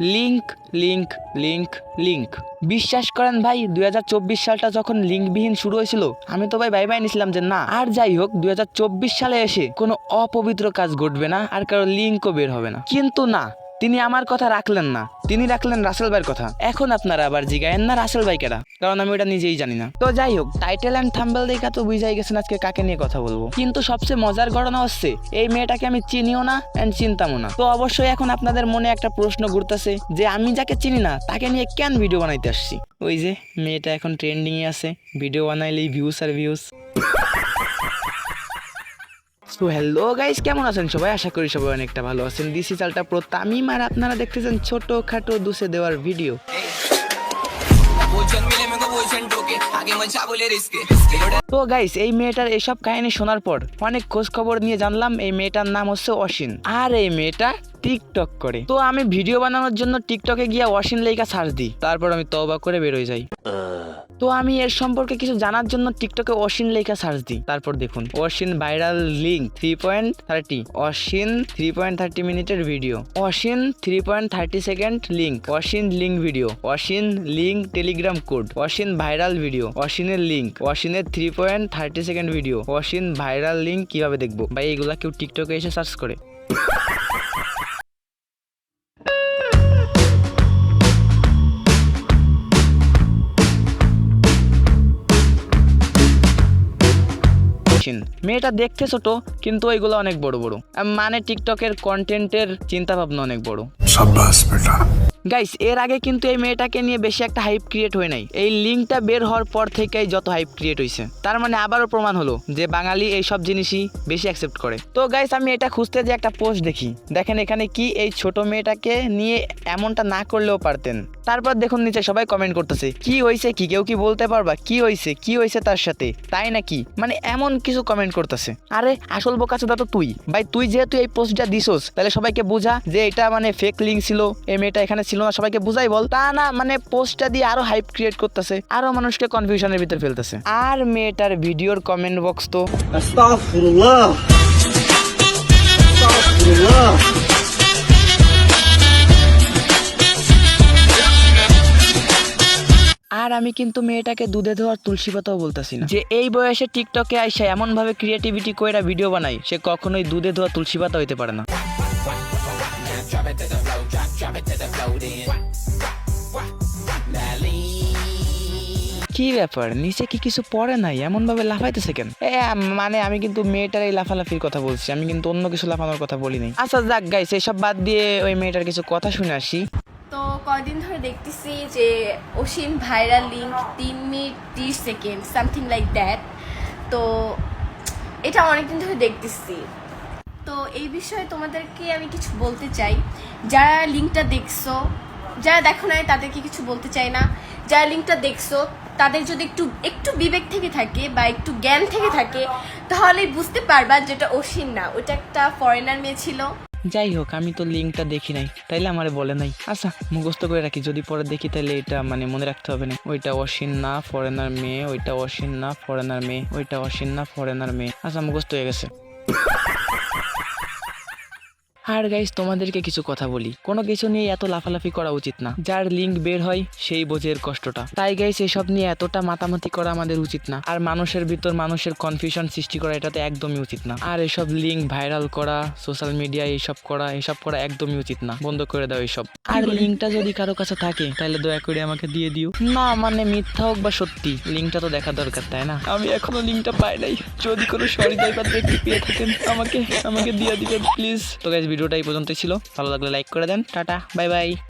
Link link link link বিশ্বাস করেন ভাই, দুই হাজার চব্বিশ সালটা যখন লিঙ্কবিহীন শুরু হয়েছিল, আমি তো ভাই ভাই ভাই নিছিলাম যে না, আর যাই হোক, দুই হাজার চব্বিশ সালে এসে কোনো অপবিত্র কাজ ঘটবে না, আর কারও লিঙ্কও বের হবে না। কিন্তু না তিনি আমার কথা রাখলেন না। তিনি রাখলেন রাসেল ভাইয়ের কথা। এখন আপনারা আবার জিগায়েন না রাসেল ভাই কেরা কারণ আমি ওটা নিজেই জানি না। তো যাই হোক টাইটেল অ্যান্ড থাম্বেল দেখা তো বুঝাই গেছেন আজকে কাকে নিয়ে কথা বলব। কিন্তু সবচেয়ে মজার ঘটনা হচ্ছে, এই মেয়েটাকে আমি চিনিও না অ্যান্ড চিনতামও না। তো অবশ্যই এখন আপনাদের মনে একটা প্রশ্ন ঘুরতেছে যে আমি যাকে চিনি না, তাকে নিয়ে কেন ভিডিও বানাইতে আসছি? ওই যে, মেয়েটা এখন ট্রেন্ডিং এ আছে। ভিডিও বানাইলেই ভিউস আর ভিউস তো হ্যালো গাইস কেমন আছেন সবাই? আশা করি সবাই অনেকটা ভালো আছেন। দিসি চালটা প্রো তামিম আর আপনারা দেখতেছেন ছোট খাটো দুসে দেওয়ার ভিডিও তো গাইস এই মেয়েটার এসব কাহিনী শোনার পর অনেক খোঁজ খবর নিয়ে জানলাম, এই মেয়েটার নাম হচ্ছে অসিন। আর এই মেয়েটা টিকটক করে। তো আমি ভিডিও বানানোর জন্য টিকটকে গিয়ে অসিন লেখা সার্চ দিই। তারপর আমি তবা করে বেরোয় যাই। তো আমি এর সম্পর্কে কিছু জানার জন্য টিকটকে অসিন লেখা সার্চ দিই। তারপর দেখুন Asin viral link three point thirty Asin three point thirty মিনিটের video Asin three point thirty second link Asin link video Asin link Telegram code Asin viral video অসিনের link অসিনের three point thirty second video Asin viral link কীভাবে দেখব? ভাই, এগুলা কেউ টিকটকে এসে search করে। Machine মেয়েটা দেখতে ছোট কিন্তু ওইগুলো অনেক বড় বড়। মানে টিকটকের কন্টেন্টের চিন্তাভাবনা অনেক বড়। গাইস এর আগে কিন্তু এই মেয়েটাকে নিয়ে বেশি একটা হাইপ ক্রিয়েট হয় নাই। এই লিঙ্কটা বের হওয়ার পর থেকেই যত হাইপ ক্রিয়েট হয়েছে তার মানে আবারও প্রমাণ হলো যে বাঙালি এই সব জিনিসই বেশি অ্যাকসেপ্ট করে। তো গাইস আমি এটা খুঁজতে যে একটা পোস্ট দেখি। দেখেন এখানে কি এই ছোট মেয়েটাকে নিয়ে এমনটা না করলেও পারতেন। তারপর দেখুন নিচে সবাই কমেন্ট করতেছে, কি হয়েছে কি কেউ কি বলতে পারবা? কি হয়েছে কি হয়েছে তার সাথে? তাই নাকি? মানে এমন কিছু কমেন্ট করতেছে। আরে, আসল বোকাচোদা তো তুই। ভাই, তুই যেহেতু এই পোস্টটা দিছস, তাহলে সবাইকে বুঝা যে এটা মানে ফেক লিঙ্ক ছিল, এই মেয়েটা এখানে ছিল না, সবাইকে বুঝাই বল। তা না মানে পোস্টটা দিয়ে আরও হাইপ ক্রিয়েট করতেছে, আরও মানুষকে কনফিউশনের ভিতরে ফেলতেছে। আর মেয়েটার ভিডিওর কমেন্ট বক্স তো আর আমি কিন্তু মেয়েটাকে দুধে ধোয়ার তুলসী পাতাও বলতেছি না। যে এই বয়সে টিকটকে আইসা এমন ভাবে ক্রিয়েটিভিটি কইরা ভিডিও বানাই সে কখনোই দুধে ধোয়া তুলসী পাতা হইতে পারে না। কি ব্যাপার? নিচে কি কিছু পড়ে নাই? এমন ভাবে লাফাইতেছে কেন? এ মানে আমি কিন্তু মেয়েটার এই লাফালাফির কথা বলছি। আমি কিন্তু অন্য কিছু লাফানোর কথা বলি নাই আচ্ছা যাক গাইছে এসব বাদ দিয়ে ওই মেয়েটার কিছু কথা শুনে আসি। কয়দিন ধরে দেখতেছি যে অসীম ভাইরাল লিঙ্ক তিন মিনিট ত্রিশ সেকেন্ড, সামথিং লাইক দ্যাট। তো এটা অনেকদিন ধরে দেখতেছি। তো এই বিষয়ে তোমাদেরকে আমি কিছু বলতে চাই। যারা লিঙ্কটা দেখছ, যারা দেখো নাই তাদেরকে কিছু বলতে চাই না। যারা লিঙ্কটা দেখছ, তাদের যদি একটু একটু বিবেক থেকে থাকে বা একটু জ্ঞান থেকে থাকে তাহলে বুঝতে পারবা যেটা অসীম না। ওটা একটা ফরেনার মেয়ে ছিল। যাই হোক আমি তো লিঙ্কটা দেখি নাই, তাইলে আমারে বলে নাই। আচ্ছা মুখস্থ করে রাখি, যদি পরে দেখি তাহলে এটা মানে মনে রাখতে হবে না। ওইটা অসীন না ফরেনার মেয়ে, ওইটা অসীন না ফরেনার মেয়ে, ওইটা অসীন না ফরেনার মেয়ে। আচ্ছা মুখস্থ হয়ে গেছে। আর গাইস তোমাদেরকে কিছু কথা বলি। কোনো কিছু নিয়ে এত লাফালাফি করা উচিত না। যার লিঙ্ক বের হয়, সেই বোঝে এর কষ্টটা। তাই গাইস এসব নিয়ে এতটা মাতামাতি করা আমাদের উচিত না। আর মানুষের ভিতর মানুষের কনফিউশন সৃষ্টি করা এটা তো একদমই উচিত না। আর এসব লিঙ্ক ভাইরাল করা সোশ্যাল মিডিয়ায় এইসব করা, এসব করা একদমই উচিত না। বন্ধ করে দাও এইসব আর লিঙ্কটা যদি কারও কাছে থাকে, তাহলে দয়া করে আমাকে দিয়ে দিও। না মানে মিথ্যা হোক বা সত্যি লিঙ্কটা তো দেখা দরকার, তাই না? আমি এখনও লিঙ্কটা পাই নাই। যদি কোনো বা ব্যক্তি পেয়ে থাকেন। আমাকে আমাকে দিয়ে দিবেন প্লিজ তো গাইজ ভিডিওটা এই পর্যন্তই ছিল। ভালো লাগলে লাইক করে দেন। Tata bye bye